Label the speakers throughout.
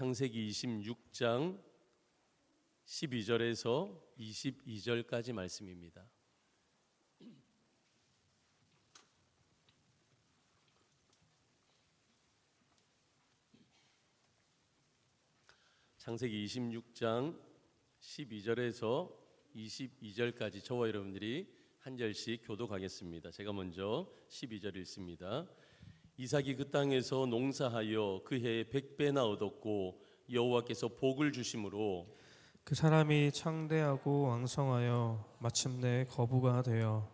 Speaker 1: 창세기 26장 12절에서 22절까지 말씀입니다. 창세기 26장 12절에서 22절까지 저와 여러분들이 한 절씩 교독하겠습니다. 제가 먼저 12절 읽습니다. 이삭이 그 땅에서 농사하여 그 해에 백 배나 얻었고 여호와께서 복을 주심으로
Speaker 2: 그 사람이 창대하고 왕성하여 마침내 거부가 되어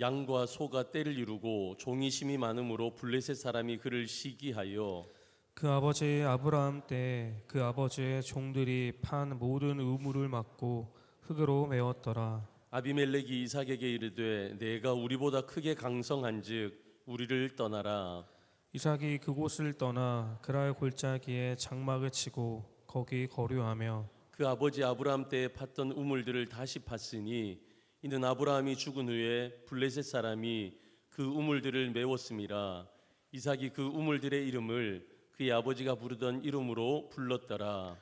Speaker 1: 양과 소가 때를 이루고 종이 심이 많음으로 블레셋 사람이 그를 시기하여
Speaker 2: 그 아버지 아브라함 때 그 아버지의 종들이 판 모든 우물을 막고 흙으로 메웠더라.
Speaker 1: 아비멜렉이 이삭에게 이르되 내가 우리보다 크게 강성한즉 우리를 떠나라.
Speaker 2: 이삭이 그곳을 떠나 그랄 골짜기에 장막을 치고 거기 거류하며
Speaker 1: 그 아버지 아브라함 때에 팠던 우물들을 다시 팠으니 이는 아브라함이 죽은 후에 블레셋 사람이 그 우물들을 메웠음이라. 이삭이 그 우물들의 이름을 그의 아버지가 부르던 이름으로 불렀더라.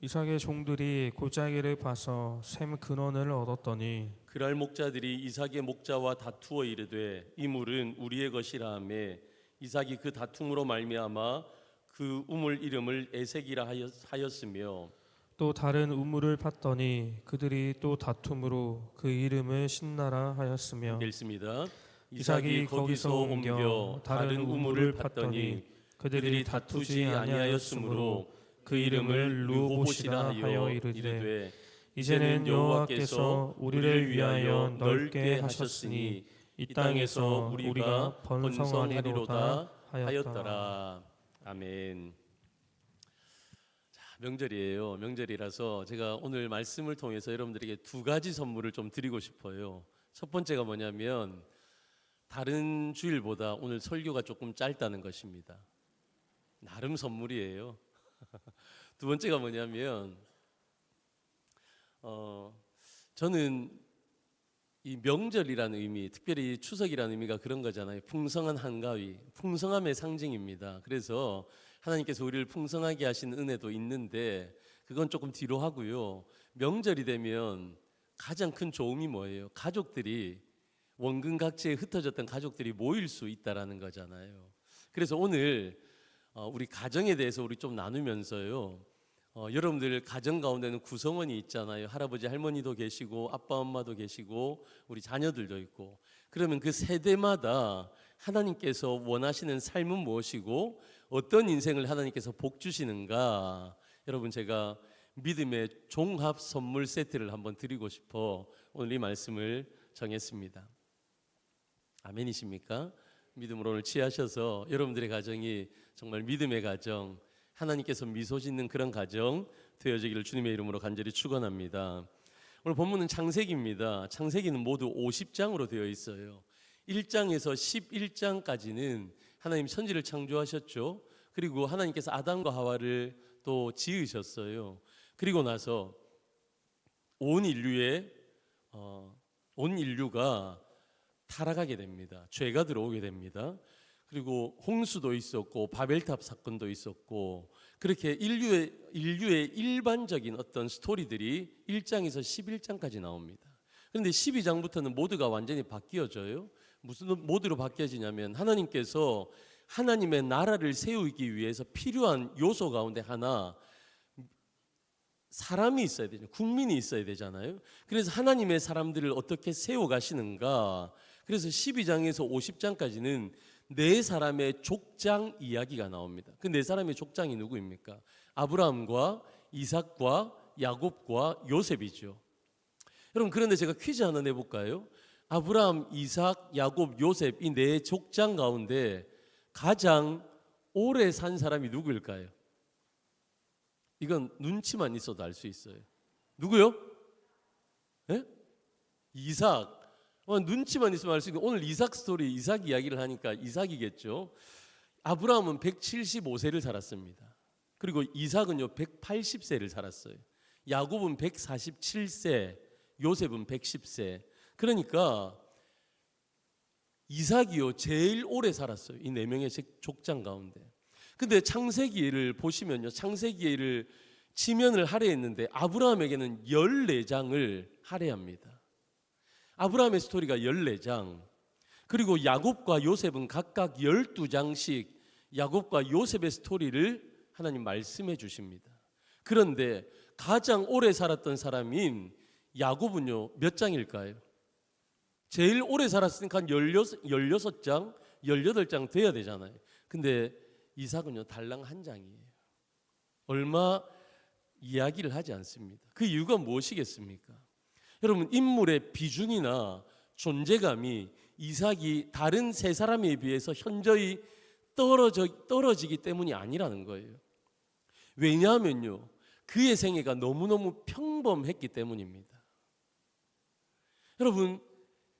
Speaker 2: 이삭의 종들이 골짜기를 파서 샘 근원을 얻었더니
Speaker 1: 그랄 목자들이 이삭의 목자와 다투어 이르되 이 물은 우리의 것이라 하매 이삭이 그 다툼으로 말미암아 그 우물 이름을 에색이라 하였- 하였으며
Speaker 2: 또 다른 우물을 팠더니 그들이 또 다툼으로 그 이름을 신나라 하였으며
Speaker 1: 읽습니다.
Speaker 2: 이삭이 거기서 옮겨 다른 우물을 팠더니 그들이 다투지 아니하였으므로 그 이름을 루호봇이라 하여 이르되 이제는 여호와께서 우리를 위하여 넓게 하셨으니 이 땅에서 우리가 번성하리로다 하였더라.
Speaker 1: 아멘. 자, 명절이에요. 명절이라서 제가 오늘 말씀을 통해서 여러분들에게 두 가지 선물을 좀 드리고 싶어요. 첫 번째가 뭐냐면 다른 주일보다 오늘 설교가 조금 짧다는 것입니다. 나름 선물이에요. 두 번째가 뭐냐면 어 저는 이 명절이라는 의미, 특별히 추석이라는 의미가 그런 거잖아요. 풍성한 한가위, 풍성함의 상징입니다. 그래서 하나님께서 우리를 풍성하게 하신 은혜도 있는데 그건 조금 뒤로 하고요. 명절이 되면 가장 큰 좋음이 뭐예요? 가족들이 원근 각지에 흩어졌던 가족들이 모일 수 있다라는 거잖아요. 그래서 오늘 어, 우리 가정에 대해서 우리 좀 나누면서요. 어, 여러분들 가정 가운데는 구성원이 있잖아요. 할아버지 할머니도 계시고 아빠 엄마도 계시고 우리 자녀들도 있고 그러면 그 세대마다 하나님께서 원하시는 삶은 무엇이고 어떤 인생을 하나님께서 복 주시는가 여러분 제가 믿음의 종합 선물 세트를 한번 드리고 싶어 오늘 이 말씀을 정했습니다. 아멘이십니까? 믿음으로 오늘 취하셔서 여러분들의 가정이 정말 믿음의 가정, 하나님께서 미소 짓는 그런 가정 되어지기를 주님의 이름으로 간절히 축원합니다. 오늘 본문은 창세기입니다. 창세기는 모두 50장으로 되어 있어요. 1장에서 11장까지는 하나님 천지를 창조하셨죠. 그리고 하나님께서 아담과 하와를 또 지으셨어요. 그리고 나서 온 인류의 어, 온 인류가 타락하게 됩니다. 죄가 들어오게 됩니다. 그리고 홍수도 있었고 바벨탑 사건도 있었고 그렇게 인류의 인류의 일반적인 어떤 스토리들이 1장에서 11장까지 나옵니다. 그런데 12장부터는 모두가 완전히 바뀌어져요. 무슨 모드로 바뀌어지냐면 하나님께서 하나님의 나라를 세우기 위해서 필요한 요소 가운데 하나 사람이 있어야 되죠. 국민이 있어야 되잖아요. 그래서 하나님의 사람들을 어떻게 세워 가시는가? 그래서 12장에서 50장까지는 네 사람의 족장 이야기가 나옵니다. 그 네 사람의 족장이 누구입니까? 아브라함과 이삭과 야곱과 요셉이죠. 여러분 그런데 제가 퀴즈 하나 내볼까요? 아브라함, 이삭, 야곱, 요셉 이 네 족장 가운데 가장 오래 산 사람이 누구일까요? 이건 눈치만 있어도 알 수 있어요. 누구요? 예? 이삭. 어, 눈치만 있으면 알 수 있는 오늘 이삭 스토리, 이삭 이야기를 하니까 이삭이겠죠. 아브라함은 175세를 살았습니다. 그리고 이삭은요 180세를 살았어요. 야곱은 147세, 요셉은 110세. 그러니까 이삭이요 제일 오래 살았어요. 이 네 명의 족장 가운데. 근데 창세기를 보시면요. 창세기를 지면을 할애했는데 아브라함에게는 14장을 할애합니다. 아브라함의 스토리가 14장. 그리고 야곱과 요셉은 각각 12장씩 야곱과 요셉의 스토리를 하나님 말씀해 주십니다. 그런데 가장 오래 살았던 사람인 야곱은요, 몇 장일까요? 제일 오래 살았으니까 한 16, 16장, 18장 돼야 되잖아요. 근데 이삭은요, 달랑 한 장이에요. 얼마 이야기를 하지 않습니다. 그 이유가 무엇이겠습니까? 여러분, 인물의 비중이나 존재감이 이삭이 다른 세 사람에 비해서 현저히 떨어져, 떨어지기 때문이 아니라는 거예요. 왜냐하면요, 그의 생애가 너무너무 평범했기 때문입니다. 여러분,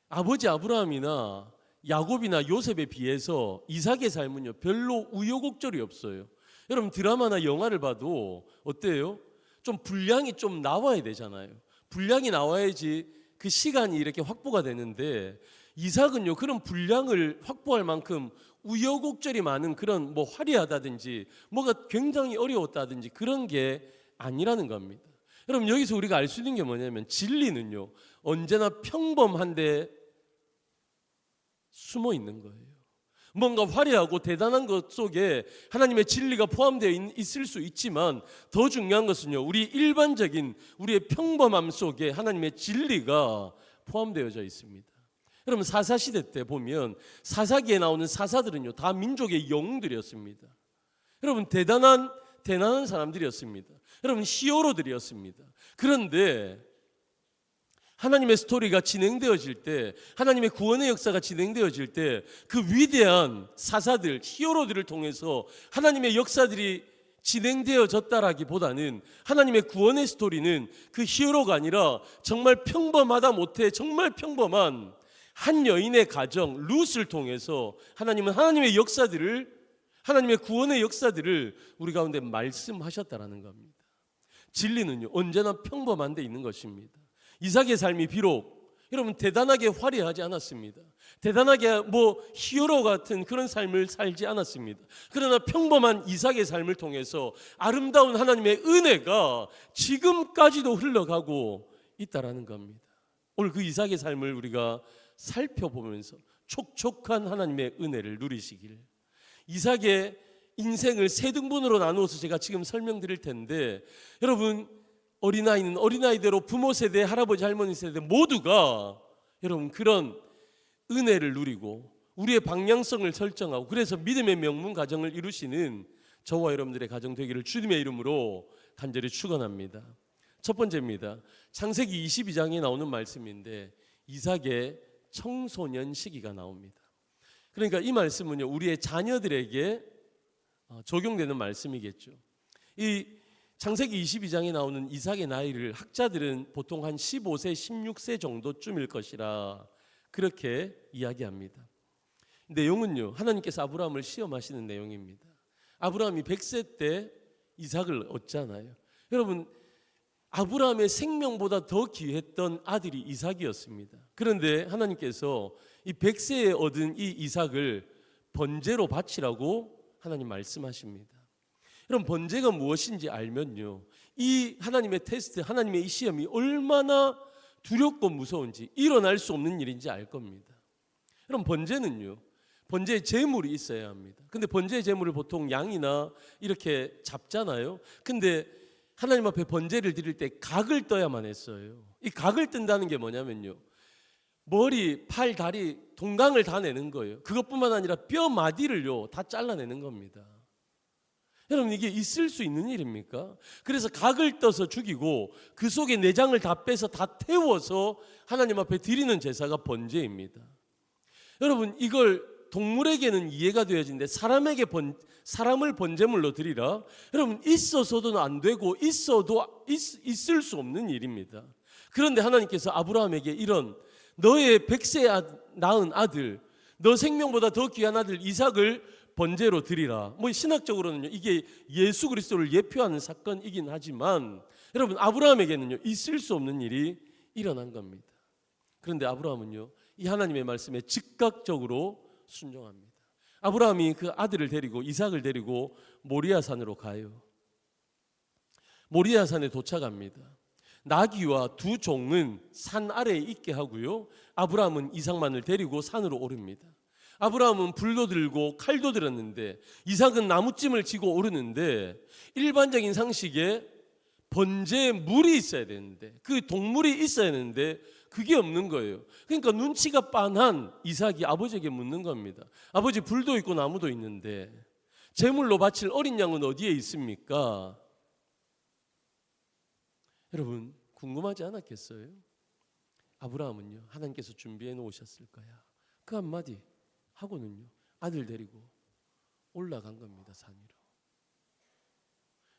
Speaker 1: 아버지 아브라함이나 야곱이나 요셉에 비해서 이삭의 삶은요, 별로 우여곡절이 없어요. 여러분, 드라마나 영화를 봐도 어때요? 좀 분량이 좀 나와야 되잖아요. 분량이 나와야지 그 시간이 이렇게 확보가 되는데 이삭은요, 그런 분량을 확보할 만큼 우여곡절이 많은 그런 뭐 화려하다든지 뭐가 굉장히 어려웠다든지 그런 게 아니라는 겁니다. 여러분 여기서 우리가 알 수 있는 게 뭐냐면 진리는요 언제나 평범한데 숨어 있는 거예요. 뭔가 화려하고 대단한 것 속에 하나님의 진리가 포함되어 있- 있을 수 있지만 더 중요한 것은요 우리 일반적인 우리의 평범함 속에 하나님의 진리가 포함되어져 있습니다. 여러분 사사 시대 때 보면 사사기에 나오는 사사들은요 다 민족의 영웅들이었습니다. 여러분 대단한 대단한 사람들이었습니다. 여러분 히어로들이었습니다. 그런데 하나님의 스토리가 진행되어질 때, 하나님의 구원의 역사가 진행되어질 때, 그 위대한 사사들, 히어로들을 통해서 하나님의 역사들이 진행되어졌다라기보다는 하나님의 구원의 스토리는 그 히어로가 아니라 정말 평범하다 못해 정말 평범한 한 여인의 가정 룻을 통해서 하나님은 하나님의 역사들을 하나님의 구원의 역사들을 우리 가운데 말씀하셨다라는 겁니다. 진리는요 언제나 평범한 데 있는 것입니다. 이삭의 삶이 비록 여러분 대단하게 화려하지 않았습니다. 대단하게 뭐 히어로 같은 그런 삶을 살지 않았습니다. 그러나 평범한 이삭의 삶을 통해서 아름다운 하나님의 은혜가 지금까지도 흘러가고 있다라는 겁니다. 오늘 그 이삭의 삶을 우리가 살펴보면서 촉촉한 하나님의 은혜를 누리시길 이삭의 인생을 세 등분으로 나누어서 제가 지금 설명드릴 텐데 여러분 어린아이는 어린아이대로 부모 세대, 할아버지, 할머니 세대 모두가 여러분 그런 은혜를 누리고 우리의 방향성을 설정하고 그래서 믿음의 명문 가정을 이루시는 저와 여러분들의 가정 되기를 주님의 이름으로 간절히 축원합니다. 첫 번째입니다. 창세기 22장에 나오는 말씀인데 이삭의 청소년 시기가 나옵니다. 그러니까 이 말씀은요 우리의 자녀들에게 어, 적용되는 말씀이겠죠. 이 창세기 22장에 나오는 이삭의 나이를 학자들은 보통 한 15세, 16세 정도쯤일 것이라 그렇게 이야기합니다. 내용은요 하나님께서 아브라함을 시험하시는 내용입니다. 아브라함이 100세 때 이삭을 얻잖아요. 여러분 아브라함의 생명보다 더 귀했던 아들이 이삭이었습니다. 그런데 하나님께서 이 100세에 얻은 이 이삭을 번제로 바치라고 하나님 말씀하십니다. 여러분 번제가 무엇인지 알면요. 이 하나님의 테스트, 하나님의 이 시험이 얼마나 두렵고 무서운지 일어날 수 없는 일인지 알 겁니다. 여러분 번제는요. 번제의 제물이 있어야 합니다. 근데 번제의 제물을 보통 양이나 이렇게 잡잖아요. 근데 하나님 앞에 번제를 드릴 때 각을 떠야만 했어요. 이 각을 뜬다는 게 뭐냐면요. 머리, 팔, 다리, 동강을 다 내는 거예요. 그것뿐만 아니라 뼈 마디를요 다 잘라내는 겁니다. 여러분 이게 있을 수 있는 일입니까? 그래서 각을 떠서 죽이고 그 속에 내장을 다 빼서 다 태워서 하나님 앞에 드리는 제사가 번제입니다. 여러분 이걸 동물에게는 이해가 되어지는데 사람에게 번 사람을 번제물로 드리라. 여러분 있어서도 안 되고 있어도 있, 있을 수 없는 일입니다. 그런데 하나님께서 아브라함에게 이런 너의 백세 아, 낳은 아들, 너 생명보다 더 귀한 아들 이삭을 번제로 드리라. 뭐 신학적으로는요 이게 예수 그리스도를 예표하는 사건이긴 하지만 여러분 아브라함에게는요 있을 수 없는 일이 일어난 겁니다. 그런데 아브라함은요 이 하나님의 말씀에 즉각적으로 순종합니다. 아브라함이 그 아들을 데리고 이삭을 데리고 모리아 산으로 가요. 모리아 산에 도착합니다. 나귀와 두 종은 산 아래에 있게 하고요. 아브라함은 이삭만을 데리고 산으로 오릅니다. 아브라함은 불도 들고 칼도 들었는데 이삭은 나무찜을 쥐고 오르는데 일반적인 상식에 번제에 물이 있어야 되는데 그 동물이 있어야 되는데 그게 없는 거예요. 그러니까 눈치가 빤한 이삭이 아버지에게 묻는 겁니다. 아버지 불도 있고 나무도 있는데 제물로 바칠 어린 양은 어디에 있습니까? 여러분 궁금하지 않았겠어요? 아브라함은요 하나님께서 준비해 놓으셨을 거야. 그 한마디 하고는요 아들 데리고 올라간 겁니다 산 위로.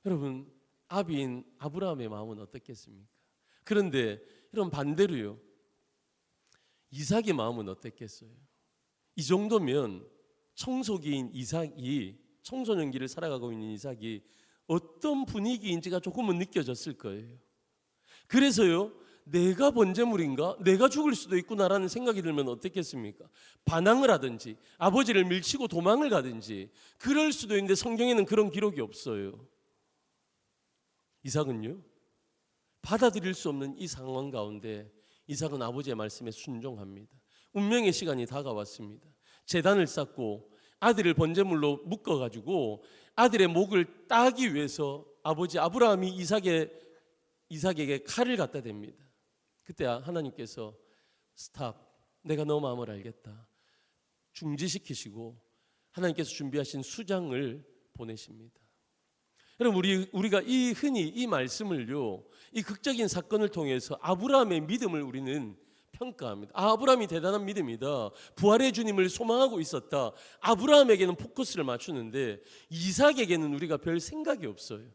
Speaker 1: 여러분 아비인 아브라함의 마음은 어떻겠습니까? 그런데 이런 반대로요 이삭의 마음은 어땠겠어요? 이 정도면 청소기인 이삭이 청소년기를 살아가고 있는 이삭이 어떤 분위기인지가 조금은 느껴졌을 거예요. 그래서요, 내가 번제물인가? 내가 죽을 수도 있구나라는 생각이 들면 어떻겠습니까? 반항을 하든지 아버지를 밀치고 도망을 가든지 그럴 수도 있는데 성경에는 그런 기록이 없어요. 이삭은요, 받아들일 수 없는 이 상황 가운데 이삭은 아버지의 말씀에 순종합니다. 운명의 시간이 다가왔습니다. 재단을 쌓고 아들을 번제물로 묶어 가지고 아들의 목을 따기 위해서 아버지 아브라함이 이삭의 이삭에게 칼을 갖다 댑니다. 그때 하나님께서 스탑. 내가 너 마음을 알겠다. 중지시키시고 하나님께서 준비하신 수장을 보내십니다. 여러분 우리 우리가 이 흔히 이 말씀을요. 이 극적인 사건을 통해서 아브라함의 믿음을 우리는 평가합니다. 아, 아브라함이 대단한 믿음이다. 부활의 주님을 소망하고 있었다. 아브라함에게는 포커스를 맞추는데 이삭에게는 우리가 별 생각이 없어요.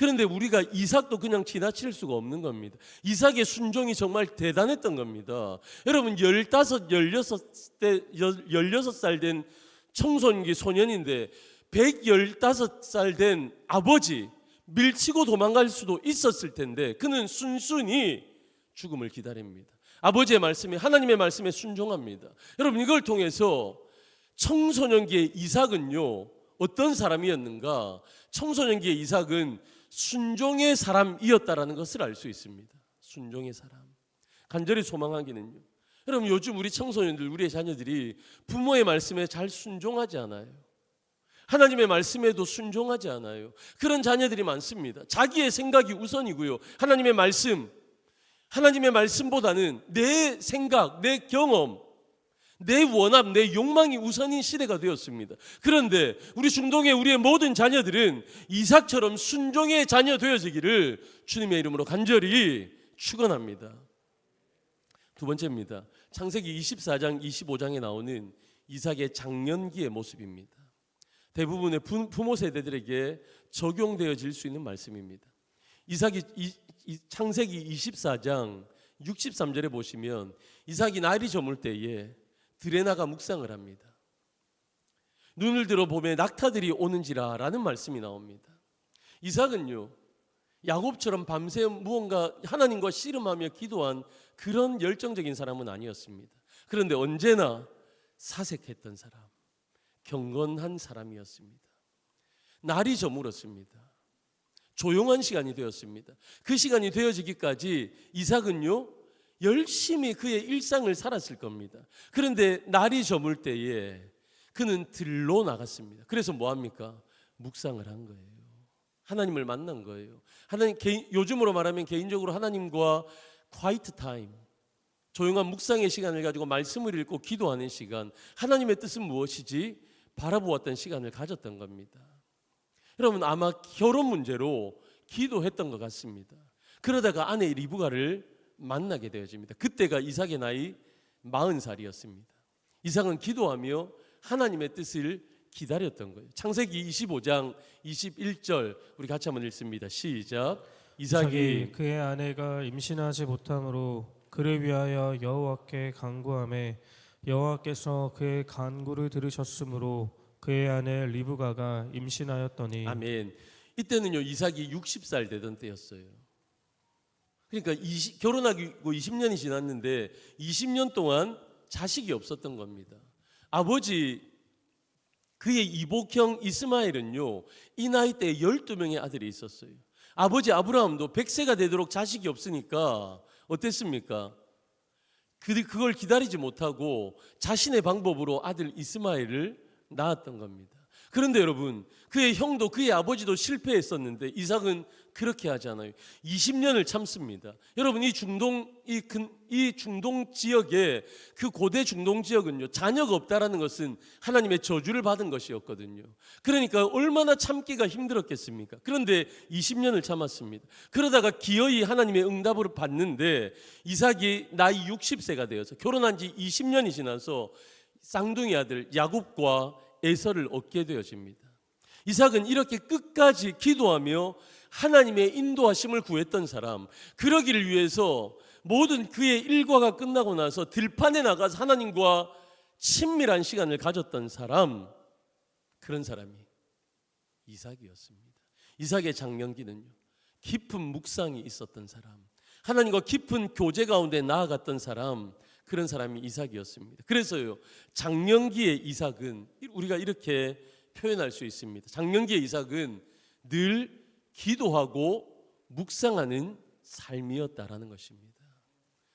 Speaker 1: 그런데 우리가 이삭도 그냥 지나칠 수가 없는 겁니다. 이삭의 순종이 정말 대단했던 겁니다. 여러분 15, 16대 16살 된 청소년기 소년인데 115살 된 아버지 밀치고 도망갈 수도 있었을 텐데 그는 순순히 죽음을 기다립니다. 아버지의 말씀에 하나님의 말씀에 순종합니다. 여러분 이걸 통해서 청소년기의 이삭은요 어떤 사람이었는가? 청소년기의 이삭은 순종의 사람이었다라는 것을 알 수 있습니다. 순종의 사람. 간절히 소망하기는요. 여러분 요즘 우리 청소년들, 우리의 자녀들이 부모의 말씀에 잘 순종하지 않아요. 하나님의 말씀에도 순종하지 않아요. 그런 자녀들이 많습니다. 자기의 생각이 우선이고요. 하나님의 말씀, 하나님의 말씀보다는 내 생각, 내 경험, 내 원함, 내 욕망이 우선인 시대가 되었습니다. 그런데 우리 중동의 우리의 모든 자녀들은 이삭처럼 순종의 자녀 되어지기를 주님의 이름으로 간절히 축원합니다. 두 번째입니다. 창세기 24장, 25장에 나오는 이삭의 장년기의 모습입니다. 대부분의 부- 부모 세대들에게 적용되어질 수 있는 말씀입니다. 이삭이 이- 이- 창세기 24장 63절에 보시면 이삭이 날이 저물 때에 들에 나가 묵상을 합니다. 눈을 들어 보면 낙타들이 오는지라라는 말씀이 나옵니다. 이삭은요 야곱처럼 밤새 무언가 하나님과 씨름하며 기도한 그런 열정적인 사람은 아니었습니다. 그런데 언제나 사색했던 사람, 경건한 사람이었습니다. 날이 저물었습니다. 조용한 시간이 되었습니다. 그 시간이 되어지기까지 이삭은요 열심히 그의 일상을 살았을 겁니다. 그런데 날이 저물 때에 그는 들로 나갔습니다. 그래서 뭐 합니까? 묵상을 한 거예요. 하나님을 만난 거예요. 하나님 개인, 요즘으로 말하면 개인적으로 하나님과 quiet time 조용한 묵상의 시간을 가지고 말씀을 읽고 기도하는 시간 하나님의 뜻은 무엇이지 바라보았던 시간을 가졌던 겁니다. 여러분 아마 결혼 문제로 기도했던 것 같습니다. 그러다가 아내 리브가를 만나게 되어집니다. 그때가 이삭의 나이 40살이었습니다. 이삭은 기도하며 하나님의 뜻을 기다렸던 거예요. 창세기 25장 21절 우리 같이 한번 읽습니다. 시작.
Speaker 2: 이삭이 그의 아내가 임신하지 못함으로 그를 위하여 여호와께 간구함에 여호와께서 그의 간구를 들으셨으므로 그의 아내 리브가가 임신하였더니
Speaker 1: 아멘. 이때는요 이삭이 60살 되던 때였어요. 그러니까 20, 결혼하고 20년이 지났는데 20년 동안 자식이 없었던 겁니다. 아버지 그의 이복형 이스마엘은요, 이 나이 때 12명의 아들이 있었어요. 아버지 아브라함도 100세가 되도록 자식이 없으니까 어땠습니까? 그, 그걸 기다리지 못하고 자신의 방법으로 아들 이스마엘을 낳았던 겁니다. 그런데 여러분, 그의 형도 그의 아버지도 실패했었는데 이삭은 그렇게 하지 않아요. 20년을 참습니다. 여러분 이 중동 이, 근, 이 중동 지역에 그 고대 중동 지역은요 자녀가 없다라는 것은 하나님의 저주를 받은 것이었거든요. 그러니까 얼마나 참기가 힘들었겠습니까? 그런데 20년을 참았습니다. 그러다가 기어이 하나님의 응답을 받는데 이삭이 나이 60세가 되어서 결혼한 지 20년이 지나서 쌍둥이 아들 야곱과 에서를 얻게 되어집니다. 이삭은 이렇게 끝까지 기도하며 하나님의 인도하심을 구했던 사람, 그러기를 위해서 모든 그의 일과가 끝나고 나서 들판에 나가서 하나님과 친밀한 시간을 가졌던 사람, 그런 사람이 이삭이었습니다. 이삭의 장년기는요, 깊은 묵상이 있었던 사람, 하나님과 깊은 교제 가운데 나아갔던 사람, 그런 사람이 이삭이었습니다. 그래서요, 장년기의 이삭은 우리가 이렇게 표현할 수 있습니다. 장년기의 이삭은 늘 기도하고 묵상하는 삶이었다라는 것입니다.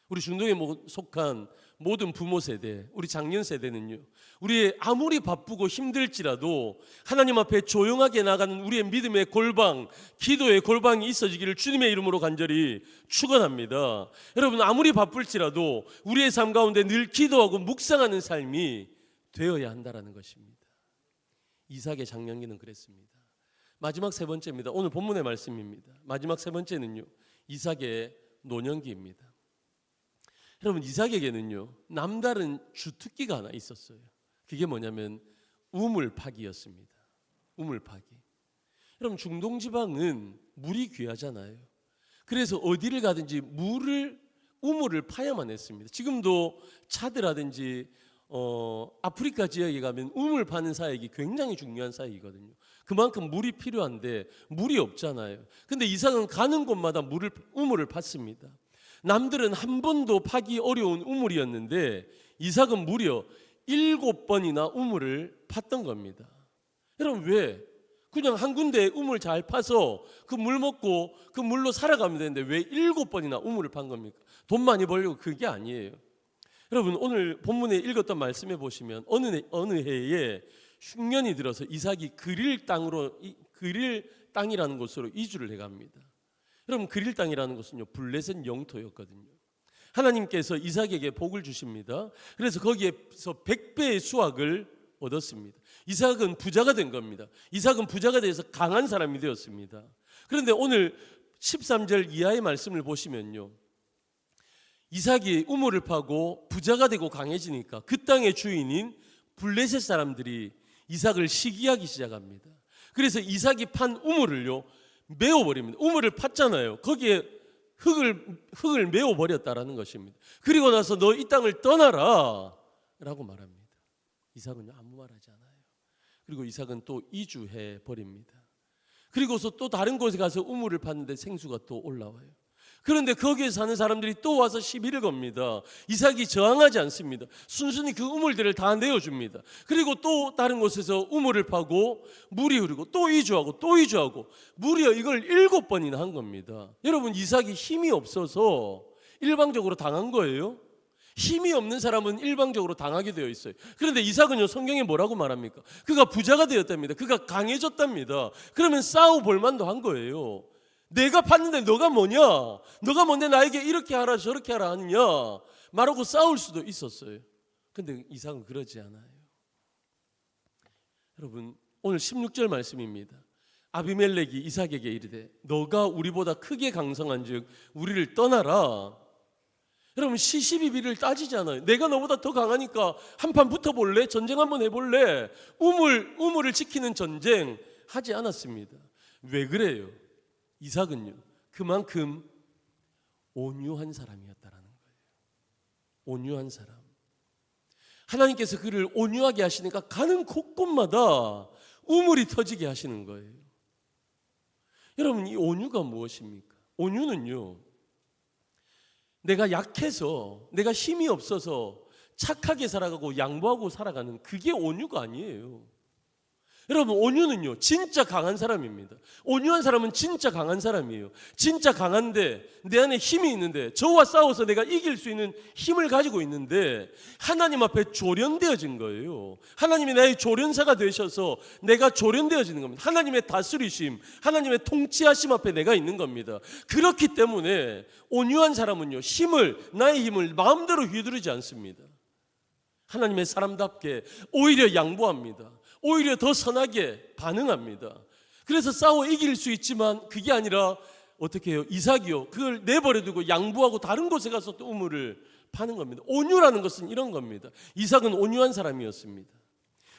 Speaker 1: 우리 중동에 속한 모든 부모 세대, 우리 장년 세대는요. 우리의 아무리 바쁘고 힘들지라도 하나님 앞에 조용하게 나가는 우리의 믿음의 골방, 기도의 골방이 있어지기를 주님의 이름으로 간절히 축원합니다. 여러분 아무리 바쁠지라도 우리의 삶 가운데 늘 기도하고 묵상하는 삶이 되어야 한다라는 것입니다. 이삭의 장년기는 그랬습니다. 마지막 세 번째입니다. 오늘 본문의 말씀입니다. 마지막 세 번째는요. 이삭의 노년기입니다. 여러분 이삭에게는요. 남다른 주특기가 하나 있었어요. 그게 뭐냐면 우물파기였습니다. 우물파기. 여러분 중동 지방은 물이 귀하잖아요. 그래서 어디를 가든지 물을 우물을 파야만 했습니다. 지금도 차드라든지 어, 아프리카 지역에 가면 우물 파는 사역이 굉장히 중요한 사역이거든요. 그만큼 물이 필요한데 물이 없잖아요. 근데 이삭은 가는 곳마다 물을 우물을 팠습니다. 남들은 한 번도 파기 어려운 우물이었는데 이삭은 무려 일곱 번이나 우물을 팠던 겁니다. 여러분 왜? 그냥 한 군데 우물 잘 파서 그 물 먹고 그 물로 살아가면 되는데 왜 일곱 번이나 우물을 판 겁니까? 돈 많이 벌려고 그게 아니에요. 여러분 오늘 본문에 읽었던 말씀해 보시면 어느 어느 해에 흉년이 들어서 이삭이 그릴 땅으로 그릴 땅이라는 곳으로 이주를 해갑니다. 여러분 그릴 땅이라는 것은요 블레셋 영토였거든요. 하나님께서 이삭에게 복을 주십니다. 그래서 거기에서 100배의 수확을 얻었습니다. 이삭은 부자가 된 겁니다. 이삭은 부자가 돼서 강한 사람이 되었습니다. 그런데 오늘 13절 이하의 말씀을 보시면요. 이삭이 우물을 파고 부자가 되고 강해지니까 그 땅의 주인인 블레셋 사람들이 이삭을 시기하기 시작합니다. 그래서 이삭이 판 우물을요 메워 버립니다. 우물을 팠잖아요. 거기에 흙을 흙을 메워 버렸다라는 것입니다. 그리고 나서 너 이 땅을 떠나라 라고 말합니다. 이삭은 아무 말 하지 않아요. 그리고 이삭은 또 이주해 버립니다. 그리고서 또 다른 곳에 가서 우물을 팠는데 생수가 또 올라와요. 그런데 거기에 사는 사람들이 또 와서 시비를 겁니다. 이삭이 저항하지 않습니다. 순순히 그 우물들을 다 내어줍니다. 그리고 또 다른 곳에서 우물을 파고 물이 흐르고 또 이주하고 또 이주하고 무려 이걸 일곱 번이나 한 겁니다. 여러분 이삭이 힘이 없어서 일방적으로 당한 거예요. 힘이 없는 사람은 일방적으로 당하게 되어 있어요. 그런데 이삭은요 성경에 뭐라고 말합니까? 그가 부자가 되었답니다. 그가 강해졌답니다. 그러면 싸워 볼 만도 한 거예요. 내가 팠는데 너가 뭐냐? 너가 뭔데 나에게 이렇게 하라 저렇게 하라 하느냐? 말하고 싸울 수도 있었어요. 근데 이삭은 그러지 않아요. 여러분 오늘 16절 말씀입니다. 아비멜렉이 이삭에게 이르되 너가 우리보다 크게 강성한즉 우리를 떠나라. 여러분 시시비비를 따지잖아요. 내가 너보다 더 강하니까 한 판 붙어볼래? 전쟁 한번 해볼래? 우물 우물을 지키는 전쟁 하지 않았습니다. 왜 그래요? 이삭은요 그만큼 온유한 사람이었다라는 거예요. 온유한 사람. 하나님께서 그를 온유하게 하시니까 가는 곳곳마다 우물이 터지게 하시는 거예요. 여러분 이 온유가 무엇입니까? 온유는요. 내가 약해서 내가 힘이 없어서 착하게 살아가고 양보하고 살아가는 그게 온유가 아니에요. 여러분 온유는요 진짜 강한 사람입니다. 온유한 사람은 진짜 강한 사람이에요. 진짜 강한데 내 안에 힘이 있는데 저와 싸워서 내가 이길 수 있는 힘을 가지고 있는데 하나님 앞에 조련되어진 거예요. 하나님이 나의 조련사가 되셔서 내가 조련되어지는 겁니다. 하나님의 다스리심, 하나님의 통치하심 앞에 내가 있는 겁니다. 그렇기 때문에 온유한 사람은요 힘을 나의 힘을 마음대로 휘두르지 않습니다. 하나님의 사람답게 오히려 양보합니다. 오히려 더 선하게 반응합니다. 그래서 싸워 이길 수 있지만 그게 아니라 어떻게 해요? 이삭이요. 그걸 내버려두고 양보하고 다른 곳에 가서 또 우물을 파는 겁니다. 온유라는 것은 이런 겁니다. 이삭은 온유한 사람이었습니다.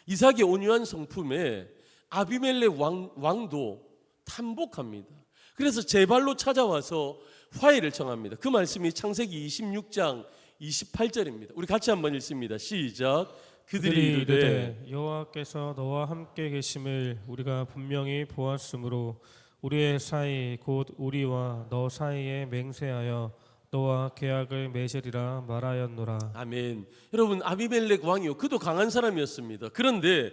Speaker 1: 이삭의 온유한 성품에 아비멜렉 왕, 왕도 탐복합니다. 그래서 제 발로 찾아와서 화해를 청합니다. 그 말씀이 창세기 26장 28절입니다. 우리 같이 한번 읽습니다. 시작. 그들이
Speaker 2: 이르되 여호와께서 너와 함께 계심을 우리가 분명히 보았으므로 우리의 사이 곧 우리와 너 사이에 맹세하여 너와 계약을 맺으리라 말하였노라.
Speaker 1: 아멘. 여러분 아비멜렉 왕이요. 그도 강한 사람이었습니다. 그런데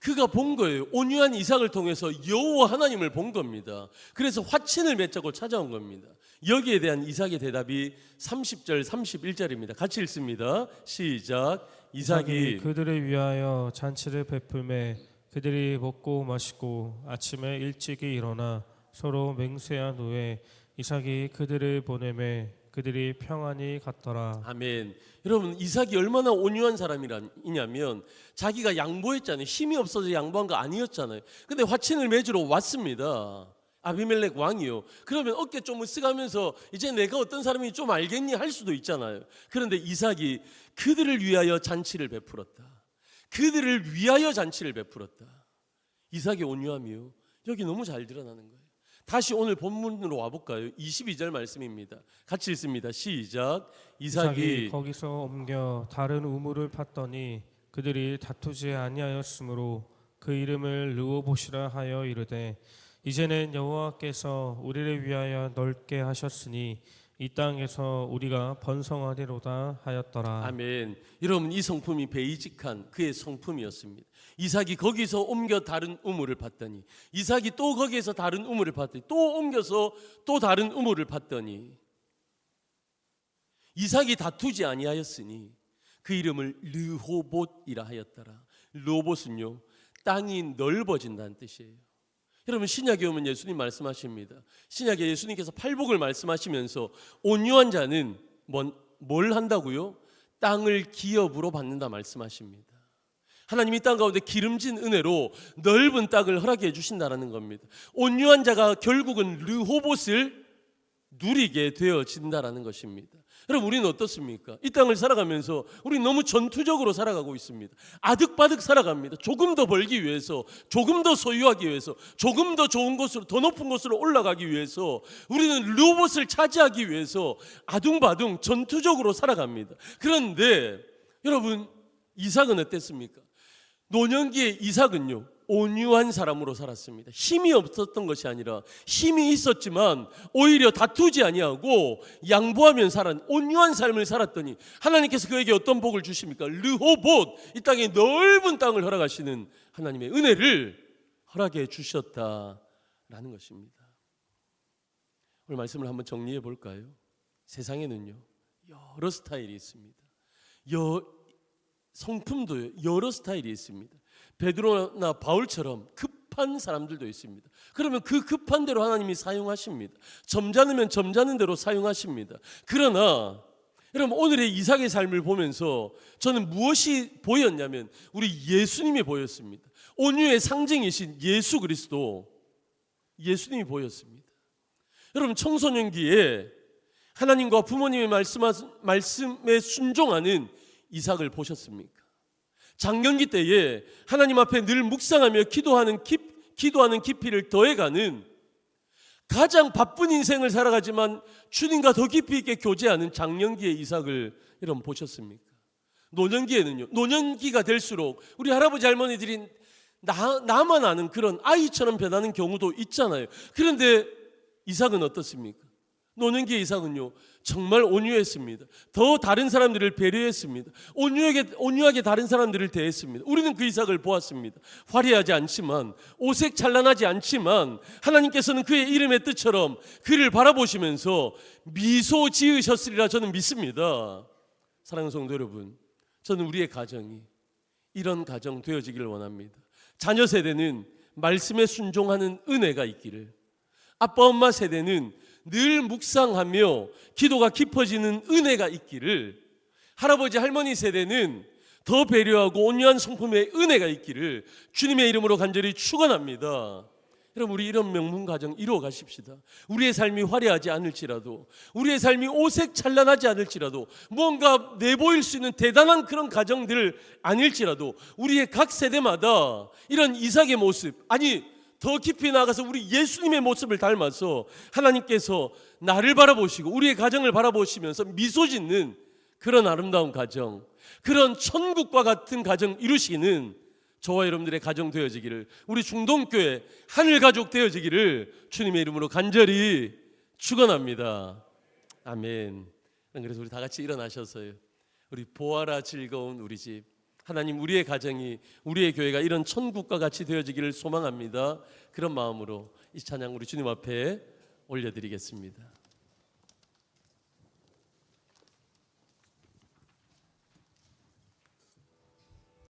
Speaker 1: 그가 본 거예요. 온유한 이삭을 통해서 여호와 하나님을 본 겁니다. 그래서 화친을 맺자고 찾아온 겁니다. 여기에 대한 이삭의 대답이 30절 31절입니다. 같이 읽습니다. 시작. 이삭이
Speaker 2: 그들을 위하여 잔치를 베풀매 그들이 먹고 마시고 아침에 일찍이 일어나 서로 맹세한 후에 이삭이 그들을 보내매 그들이 평안히 갔더라.
Speaker 1: 아멘. 여러분 이삭이 얼마나 온유한 사람이냐면 자기가 양보했잖아요. 힘이 없어서 양보한 거 아니었잖아요. 근데 화친을 맺으러 왔습니다. 아비멜렉 왕이요. 그러면 어깨 좀 으쓱하면서 이제 내가 어떤 사람이 좀 알겠니 할 수도 있잖아요. 그런데 이삭이 그들을 위하여 잔치를 베풀었다. 그들을 위하여 잔치를 베풀었다. 이삭의 온유함이요. 여기 너무 잘 드러나는 거예요. 다시 오늘 본문으로 와볼까요? 22절 말씀입니다. 같이 읽습니다. 시작.
Speaker 2: 이삭이
Speaker 1: 이삭이
Speaker 2: 거기서 옮겨 다른 우물을 팠더니 그들이 다투지 아니하였으므로 그 이름을 르오보시라 하여 이르되 이제는 여호와께서 우리를 위하여 넓게 하셨으니 이 땅에서 우리가 번성하리로다 하였더라.
Speaker 1: 아멘. 여러분 이 성품이 베이직한 그의 성품이었습니다. 이삭이 거기서 옮겨 다른 우물을 팠더니 이삭이 또 거기에서 다른 우물을 팠더니 또 옮겨서 또 다른 우물을 팠더니 이삭이 다투지 아니하였으니 그 이름을 르호봇이라 하였더라. 르호봇은요 땅이 넓어진다는 뜻이에요. 여러분 신약에 오면 예수님 말씀하십니다. 신약에 예수님께서 팔복을 말씀하시면서 온유한 자는 뭔- 뭘 한다고요? 땅을 기업으로 받는다 말씀하십니다. 하나님이 땅 가운데 기름진 은혜로 넓은 땅을 허락해 주신다라는 겁니다. 온유한 자가 결국은 르호봇을 누리게 되어진다라는 것입니다. 여러분 우리는 어떻습니까? 이 땅을 살아가면서 우리 너무 전투적으로 살아가고 있습니다. 아득바득 살아갑니다. 조금 더 벌기 위해서, 조금 더 소유하기 위해서, 조금 더 좋은 곳으로, 더 높은 곳으로 올라가기 위해서 우리는 로봇을 차지하기 위해서 아둥바둥 전투적으로 살아갑니다. 그런데 여러분 이삭은 어땠습니까? 노년기의 이삭은요 온유한 사람으로 살았습니다. 힘이 없었던 것이 아니라 힘이 있었지만 오히려 다투지 아니하고 양보하면 살은 온유한 삶을 살았더니 하나님께서 그에게 어떤 복을 주십니까? 르호봇 이 땅에 넓은 땅을 허락하시는 하나님의 은혜를 허락해 주셨다라는 것입니다. 오늘 말씀을 한번 정리해 볼까요? 세상에는요 여러 스타일이 있습니다. 여 성품도 여러 스타일이 있습니다. 베드로나 바울처럼 급한 사람들도 있습니다. 그러면 그 급한 대로 하나님이 사용하십니다. 점잖으면 점잖은 대로 사용하십니다. 그러나 여러분 오늘의 이삭의 삶을 보면서 저는 무엇이 보였냐면 우리 예수님이 보였습니다. 온유의 상징이신 예수 그리스도 예수님이 보였습니다. 여러분 청소년기에 하나님과 부모님의 말씀하, 말씀에 순종하는 이삭을 보셨습니까? 장년기 때에 하나님 앞에 늘 묵상하며 기도하는 기, 기도하는 깊이를 더해가는 가장 바쁜 인생을 살아가지만 주님과 더 깊이 있게 교제하는 장년기의 이삭을 여러분 보셨습니까? 노년기에는요. 노년기가 될수록 우리 할아버지 할머니들이 나, 나만 아는 그런 아이처럼 변하는 경우도 있잖아요. 그런데 이삭은 어떻습니까? 노년기의 이삭은요 정말 온유했습니다. 더 다른 사람들을 배려했습니다. 온유하게 온유하게 다른 사람들을 대했습니다. 우리는 그 이삭을 보았습니다. 화려하지 않지만 오색 찬란하지 않지만 하나님께서는 그의 이름의 뜻처럼 그를 바라보시면서 미소 지으셨으리라 저는 믿습니다. 사랑하는 성도 여러분, 저는 우리의 가정이 이런 가정 되어지기를 원합니다. 자녀 세대는 말씀에 순종하는 은혜가 있기를 아빠 엄마 세대는 늘 묵상하며 기도가 깊어지는 은혜가 있기를 할아버지 할머니 세대는 더 배려하고 온유한 성품의 은혜가 있기를 주님의 이름으로 간절히 축원합니다. 여러분 우리 이런 명문 가정 이루어 가십시다. 우리의 삶이 화려하지 않을지라도 우리의 삶이 오색 찬란하지 않을지라도 무언가 내보일 수 있는 대단한 그런 가정들 아닐지라도 우리의 각 세대마다 이런 이삭의 모습 아니 더 깊이 나가서 우리 예수님의 모습을 닮아서 하나님께서 나를 바라보시고 우리의 가정을 바라보시면서 미소 짓는 그런 아름다운 가정, 그런 천국과 같은 가정 이루시는 저와 여러분들의 가정 되어지기를 우리 중동교회 하늘 가족 되어지기를 주님의 이름으로 간절히 축원합니다. 아멘. 그래서 우리 다 같이 일어나셔서요. 우리 보아라 즐거운 우리 집 하나님 우리의 가정이 우리의 교회가 이런 천국과 같이 되어지기를 소망합니다. 그런 마음으로 이 찬양 우리 주님 앞에 올려드리겠습니다.